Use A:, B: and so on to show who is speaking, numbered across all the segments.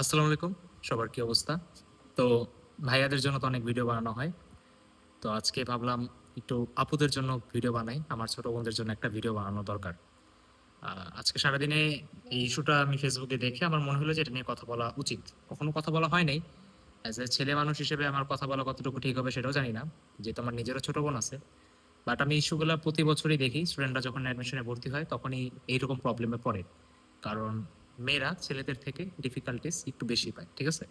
A: আসসালামু আলাইকুম, সবার কি অবস্থা? তো ভাইয়াদের জন্য তো অনেক ভিডিও বানানো হয়। তো আজকে ভাবলাম একটু আপুদের জন্য ভিডিও বানাই, আমার ছোট বোনদের জন্য একটা ভিডিও বানানো দরকার। আজকে সারাদিনে এই ইস্যুটা আমি ফেসবুকে দেখে আমার মনে হলো যে এটা নিয়ে কথা বলা উচিত। কখনো কথা বলা হয় নাই। অ্যাজ এ ছেলে মানুষ হিসেবে আমার কথা বলা কতটুকু ঠিক হবে সেটাও জানি না, যেহেতু আমার নিজেরও ছোট বোন আছে। বাট আমি ইস্যুগুলো প্রতি বছরই দেখি স্টুডেন্টরা যখন অ্যাডমিশনে ভর্তি হয়, তখনই এইরকম প্রবলেমে পড়ে। কারণ মেয়েরা ছেলেদের থেকে ডিফিকাল্টিস একটু বেশি পায়, ঠিক আছে?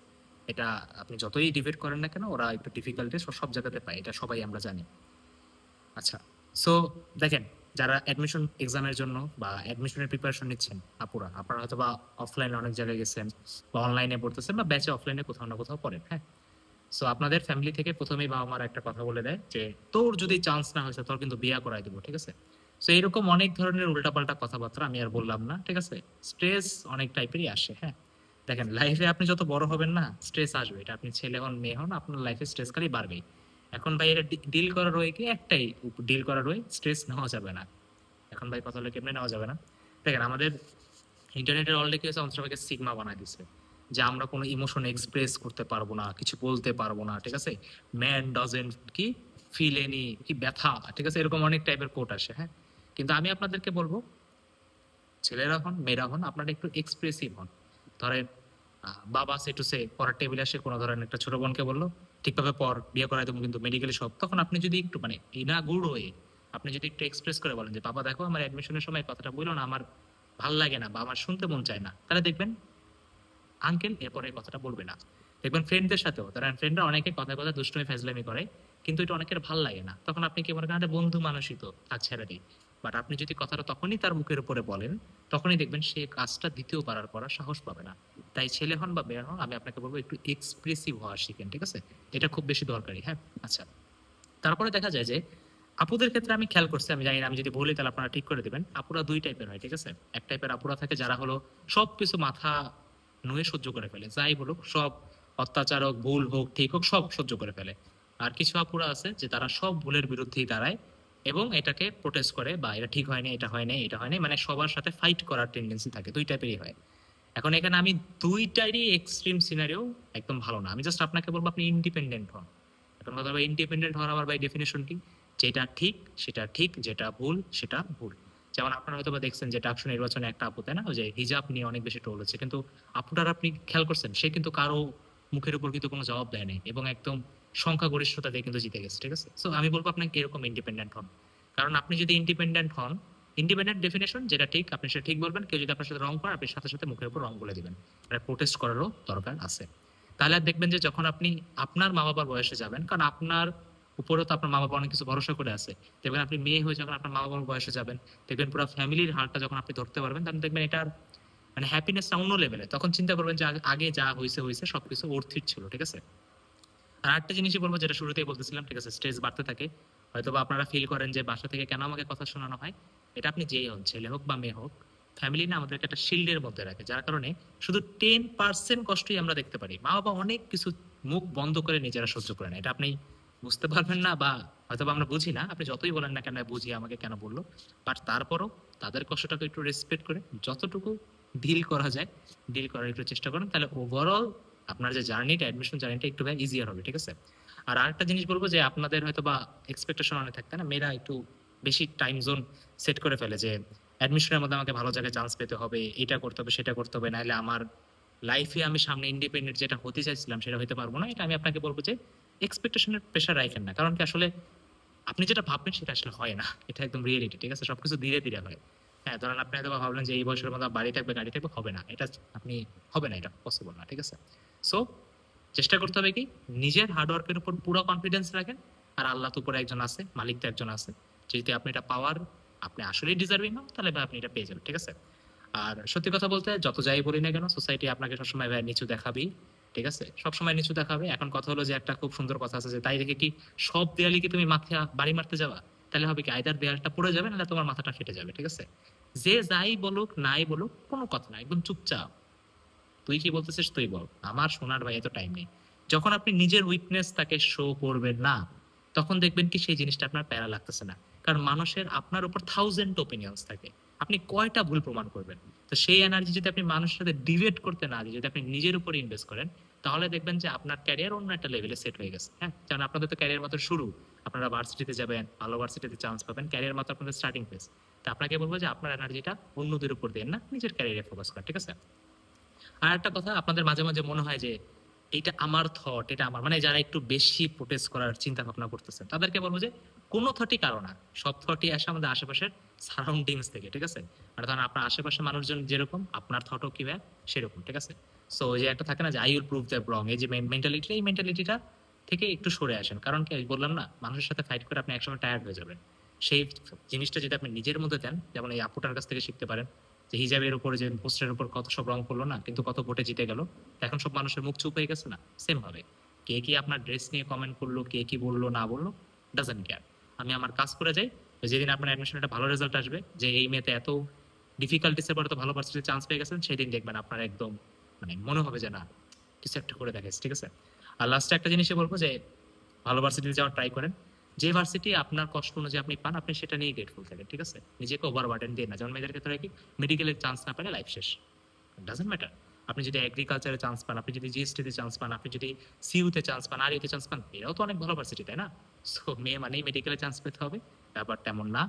A: এটা আপনি যতই ডিবেট করেন না কেন, ওরা একটু ডিফিকাল্টিস সব জায়গাতে পায়, এটা সবাই আমরা জানি। আচ্ছা সো দেখেন, যারা অ্যাডমিশন এক্সামের জন্য বা অ্যাডমিশনের প্রিপারেশন নিচ্ছেন, আপুরা, আপনারা হয়তো বা অফলাইনে অনেক জায়গায় গেছেন বা অনলাইনে পড়তেছেন বা ব্যাচে অফলাইনে কোথাও না কোথাও পড়েন হ্যাঁ? সো আপনাদের ফ্যামিলি থেকে প্রথমেই বাবা মারা একটা কথা বলে দেয় যে, তোর যদি চান্স না হয়েছে, তোর কিন্তু বিয়া করাই দেবো, ঠিক আছে? সো এরকম অনেক ধরনের উল্টাপাল্টা কথাবার্তা আমি আর বললাম না, ঠিক আছে? স্ট্রেস অনেক টাইপেরই আসে হ্যাঁ? দেখেন লাইফে আপনি যত বড় হবেন না স্ট্রেস আসবে। এটা আপনি ছেলে হন, মেয়ে হন, আপনার লাইফে স্ট্রেস খালি বাড়বেই। এখন ভাই, এটা ডিল করার ওয়ে কি? একটাই ডিল করার ওয়ে স্ট্রেস নেওয়া যাবে না। এখন ভাই, কথা হলে কেমনে নেওয়া যাবে না? দেখেন, আমাদের ইন্টারনেটের অলরেডি কি হয়েছে? আমাদের সবাইকে সিগমা বানায় দিচ্ছে যে আমরা কোনো ইমোশন এক্সপ্রেস করতে পারব না, কিছু বলতে পারব না, ঠিক আছে? ম্যান ডাজেন্ট কি? ফিল এনি কি ব্যথা, ঠিক আছে? এরকম অনেক টাইপের কোট আসে হ্যাঁ? কিন্তু আমি আপনাদেরকে বলব, ছেলেরা হন, মেয়েরা হন, আপনারা একটু এক্সপ্রেসিভ হন। ধরেন বাবা সে টু সে, পড়ার টেবিলে এসে কোনো ধরেন একটা ছোট বোনকে বলল, ঠিকভাবে পর বিয়ে করাই দেবো কিন্তু মেডিকেলি সব। তখন আপনি যদি একটু মানে ইনা গুড হয়ে, আপনি যদি একটু এক্সপ্রেস করে বলেন যে, বাবা, দেখো আমার অ্যাডমিশনের সময় কথাটা বলল না, আমার ভালো লাগে না বা আমার শুনতে মন চায় না। তাহলে দেখবেন আঙ্কেল এরপরে কথাটা বলবে না। দেখবেন ফ্রেন্ডদের সাথেও, ধরেন ফ্রেন্ডরা অনেকে কথা কথা দুষ্টমি ফেজলামি করে, কিন্তু এটা অনেকের ভালো লাগে না। তখন আপনি কি মনে করেন বন্ধু মানুষই তো থাক ছেড়ে দিই। বাট আপনি যদি কথাটা তখনই তার মুখের উপরে বলেন, তখনই দেখবেন সে কাজটা দ্বিতীয় পারার করার সাহস পাবে না। তাই ছেলে হন বা মেয়ে হন, আমি আপনাকে বলব একটু এক্সপ্রেসিভ হওয়া শিখেন, ঠিক আছে? এটা খুব বেশি দরকারি হ্যাঁ? আচ্ছা। তারপরে দেখা যায় যে আপুদের ক্ষেত্রে আমি খেয়াল করছি, আমি জানি না, আমি যদি বলি তাহলে আপনারা ঠিক করে দিবেন, আপুরা দুই টাইপের হয়, ঠিক আছে? এক টাইপের আপুরা থাকে যারা হলো সব কিছু মাথা নুয়ে সহ্য করে ফেলে, যাই বলুক, সব অত্যাচার হোক ভুল হোক, ঠিক হোক, সব সহ্য করে ফেলে। আর কিছু আপুরা আছে যে তারা সব ভুলের বিরুদ্ধেই দাঁড়ায় এবং এটাকে প্রোটেস্ট করে, বা এটা ঠিক হয়নি, এটা হয়নি এটা হয়নি মানে সবার সাথে ফাইট করার টেন্ডেন্সি থাকে, দুই টাইপেরই হয়। এখন এখানে আমি দুইটারই এক্সট্রিম সিনারিও একদম ভালো না। আমি জাস্ট আপনাকে বলব, আপনি ইন্ডিপেন্ডেন্ট হন। এখন কথা হবে ইন্ডিপেন্ডেন্ট হওয়ার আমার বাই ডেফিনেশন কি? যেটা ঠিক, সেটা ঠিক, যেটা ভুল, সেটা ভুল। যেমন আপনারা হয়তো বা দেখছেন যে ডাকসু নির্বাচনে একটা আপু, তাই না? যে হিজাব নিয়ে অনেক বেশি টোল হচ্ছে। কিন্তু আপুটার আপনি খেয়াল করছেন, সে কিন্তু কারও মুখের উপর কিন্তু কোনো জবাব দেয় নাই। এবং একদম সংখ্যাগরিষ্ঠতা দিয়ে কিন্তু জিতে গেছে, ঠিক আছে? সো আমি বলব আপনাকে এরকম ইন্ডিপেন্ডেন্ট হন। কারণ আপনি যদি ইন্ডিপেন্ডেন্ট হন ইন্ডিপেন্ডেন্ট ডেফিনেশন যেটা ঠিক, আপনি সেটা ঠিক বলবেন, কেউ যদি আপনার সাথে রং করে, আপনি সাথে সাথে মুখের উপর রং বলে দিবেন। এটা প্রোটেস্ট করারও দরকার আছে। তাহলে আর দেখবেন যে যখন আপনি আপনার মা বাবার বয়সে যাবেন, কারণ আপনার উপরেও তো আপনার মা বাবা অনেক কিছু ভরসা করে আছে। দেখবেন আপনি মেয়ে হয়ে যখন আপনার মা বাবার বয়সে যাবেন, দেখবেন পুরো ফ্যামিলির হালটা যখন আপনি ধরতে পারবেন, তখন দেখবেন এটার মানে হ্যাপিনেসটা অন্য লেভেলে তখন চিন্তা করবেন যে আগে যা হয়েছে হয়েছে সবকিছু অর্থিত ছিল, ঠিক আছে? আর একটা জিনিসই বলব যেটা শুরুতেই বলতেছিলাম, ঠিক আছে স্ট্রেস বাড়তে থাকে। হয়তো বা আপনারা ফিল করেন যে বাসা থেকে কেন আমাকে কথা শোনানো হয়, এটা আপনি যেই হন, ছেলে হোক বা মেয়ে হোক ফ্যামিলি না আমাদেরকে একটা শিল্ডের মধ্যে রাখে, যার কারণে শুধু টেন পার্সেন্ট কষ্টই আমরা দেখতে পারি। মা বাবা অনেক কিছু মুখ বন্ধ করে নিজেরা সহ্য করে না এটা আপনি বুঝতে পারবেন না বা হয়তো আমরা বুঝি না, আপনি যতই বলেন না কেন বুঝি, আমাকে কেন বলল বাট তারপরও তাদের কষ্টটাকে একটু রেসপেক্ট করে যতটুকু ডিল করা যায় ডিল করার একটু চেষ্টা করেন, তাহলে ওভারঅল আপনার যে জার্নিটা অ্যাডমিশন জার্নিটা একটু ভাই ইজিয়ার হবে, ঠিক আছে? আর আরেকটা জিনিস বলব যে আপনাদের হয়তো বা এক্সপেকটেশন অনেক থাকতে না, মেয়েরা একটু বেশি টাইম জোন সেট করে ফেলে যে অ্যাডমিশনের মধ্যে আমাকে ভালো জায়গায় চান্স পেতে হবে এটা করতে হবে, সেটা করতে হবে, নাহলে আমার লাইফে আমি সামনে ইন্ডিপেন্ডেন্ট যেটা হতে চাইছিলাম সেটা হতে পারব না। এটা আমি আপনাকে বলব যে এক্সপেকটেশনের প্রেশার রাখেন না, কারণ কি আসলে আপনি যেটা ভাববেন সেটা আসলে হয় না, এটা একদম রিয়েলিটি ঠিক আছে? সবকিছু ধীরে ধীরে হয়। হ্যাঁ ধরেন আপনি হয়তো ভাবলেন যে এই বয়সের মধ্যে বাড়ি থাকবে, গাড়ি থাকবে, হবে না। এটা আপনি, হবে না, এটা পসিবল না, ঠিক আছে? সো চেষ্টা করতে হবে কি? নিজের হার্ডওয়ার্কের উপর পুরো কনফিডেন্স রাখেন। আর আল্লাহ তো উপরে একজন আছে, মালিক তো একজন আছে। যদি আপনি এটা পাওয়ার আপনি আসলেই ডিজার্ভিং হন, তাহলে আপনি এটা পেয়ে যাবেন, ঠিক আছে? আর সত্যি কথা বলতে, যত যাই বলি না কেন সোসাইটি আপনাকে সবসময় ভাই নিচু দেখাবেই, ঠিক আছে? সবসময় নিচু দেখাবে। এখন কথা হলো যে একটা খুব সুন্দর কথা আছে যে, তাই দেখে কি সব দেয়ালি কি তুমি মাথা বাড়ি মারতে যাবা? তাহলে হবে কি আইদার দেয়ালটা পড়ে যাবে, নাহলে তোমার মাথাটা ফেটে যাবে, ঠিক আছে? যে যাই বলুক, নাই বলুক, কোনো কথা না একদম চুপচাপ। তুই কি বলতেছিস, তুই বল। আমার শোনার ভাই এত টাইম নেই। যখন আপনি নিজের উইকনেস তাকে শো করবেন না, তখন দেখবেন কি সেই জিনিসটা আপনার প্যারা লাগতেছে না। কারণ মানুষের আপনার উপর থাউজেন্ড ওপিনিয়ন্স থাকে। আপনি কয়টা ভুল প্রমাণ করবেন? তো সেই এনার্জি যদি আপনি মানুষের সাথে ডিবেট করতে না যদি আপনি নিজের উপর ইনভেস্ট করেন, তাহলে দেখবেন যে আপনার ক্যারিয়ার অন্য একটা লেভেলে সেট হয়ে গেছে। হ্যাঁ? কারণ আপনাদের তো ক্যারিয়ার মাত্র শুরু। আপনারা ভার্সিটিতে যাবেন, ভালো ভার্সিটিতে চান্স পাবেন ক্যারিয়ার মাত্র আপনাদের স্টার্টিং ফেজ তো আপনাকে বলব যে আপনার এনার্জিটা অন্যদের উপর দেন না, নিজের ক্যারিয়ারে ফোকাস করেন ঠিক আছে? আর একটা কথা, আপনাদের মাঝে মাঝে মনে হয় যে এটা আমার থট এটা আমার মানে যারা একটু বেশি প্রোটেস্ট করার চিন্তা ভাবনা করতেছেন তাদেরকে বলব যে কোনো থটই কারও না, সব থটই আসে আমাদের আশেপাশের সারাউন্ডিংস থেকে, ঠিক আছে? মানে ধরেন আপনার আশেপাশের মানুষজন যেরকম, আপনার থটও কি হয় সেরকম, ঠিক আছে? সো যে একটা থাকে না যে I will prove the wrong এই যে মেন্টালিটি এই মেন্টালিটিটা থেকে একটু সরে আসেন। কারণ কি বললাম না, মানুষের সাথে ফাইট করে আপনি একসময় টায়ার্ড হয়ে যাবেন। সেই জিনিসটা যদি আপনি নিজের মধ্যে দেন, যেমন এই আপুটার কাছ থেকে শিখতে পারেন, যে হিজাবের উপরে যে পোস্টের উপর কত সব রং করল না, কিন্তু কত ভোটে জিতে গেল এখন সব মানুষের মুখ চুপ হয়ে গেছে না? সেম ভাবে। কে কি আপনার ড্রেস নিয়ে কমেন্ট করল, কে কি বলল, না বলল ডাজেন্ট কেয়ার আমি আমার কাজ করে যাই, যেদিন আপনার অ্যাডমিশন একটা ভালো রেজাল্ট আসবে, যে এই মেয়েতে এত ডিফিকাল্টিসের পরে তো ভালো পার্সেন্টেজ চান্স পেয়ে গেছেন, সেদিন দেখবেন আপনার একদম মানে মনে হবে যে না, কিছু একটা করে দেখাচ্ছে ঠিক আছে? আর লাস্টে একটা জিনিসই বলব যে, ভালো ভার্সিটিতে যাওয়ার ট্রাই করেন। যে ভার্সিটি আপনার কষ্ট অনুযায়ী আপনি পান, আপনি সেটা নিয়ে গ্রেটফুল থাকেন, ঠিক আছে? নিজেকে ওভার বার্ডেন দিয়ে না। যেমন মেয়েদের ক্ষেত্রে কি মেডিকেলের চান্স না পেলে লাইফ শেষ। ডাজেন্ট ম্যাটার আপনি যদি এগ্রিকালচারে চান্স পান, আপনি যদি জিএসটিতে চান্স পান, আপনি যদি সিইউতে চান্স পান আর ইউতে চান্স পান, এরাও তো অনেক ভালো ভার্সিটি তাই না? সো মেয়ে মানেই মেডিকেলে চান্স পেতে হবে। ব্যাপার তেমন না।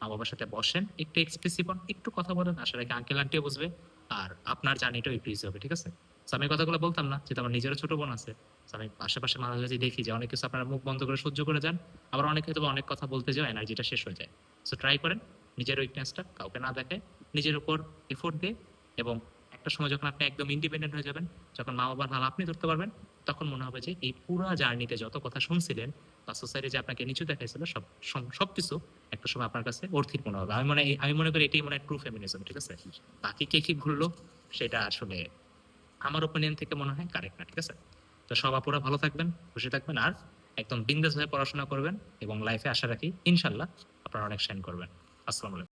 A: মা বাবার সাথে বসেন, একটু এক্সপ্রেসিভ হন, একটু কথা বলেন, আশা রাখি আঙ্কেল আন্টিও বুঝবে। আর আপনার জার্নিটাও একটু হবে, ঠিক আছে? আমি কথাগুলো বলতাম না, যেহেতু আমার নিজেরও ছোট বোন আছে আমি আশেপাশে মাঝে মাঝে দেখি যে অনেক কিছু আপনারা মুখ বন্ধ করে সহ্য করে যান, আবার অনেক হয়তো অনেক কথা বলতে যাও এনার্জিটা শেষ হয়ে যায়। সো ট্রাই করেন, নিজের উইকনেসটা কাউকে না দেখে, নিজের উপর এফোর্ট দিয়ে এবং একটা সময় যখন আপনি একদম ইন্ডিপেন্ডেন্ট হয়ে যাবেন, যখন মা বাবার হাল আপনি ধরতে পারবেন, তখন মনে হবে যে এই পুরো জার্নিতে যত কথা শুনছিলেন বা সোসাইটি যে আপনাকে নিচু দেখাইছিল, সব সব- সবকিছু একটা সময় আপনার কাছে অর্থিক মনে হবে। আমি মনে আমি মনে করি এটাই মনে হয় ট্রু ফেমিনিজম ঠিক আছে? বাকি কে কি ঘুরলো, সেটা আসলে আমার ওপিনিয়ন থেকে মনে হয় কারেক্ট না, ঠিক আছে? তো সব আপুরা ভালো থাকবেন, খুশি থাকবেন আর একদম বিন্দাস হয়ে পড়াশোনা করবেন এবং লাইফে আশা রাখি, ইনশাল্লাহ আপনারা অনেক শাইন করবেন। আসসালামু আলাইকুম।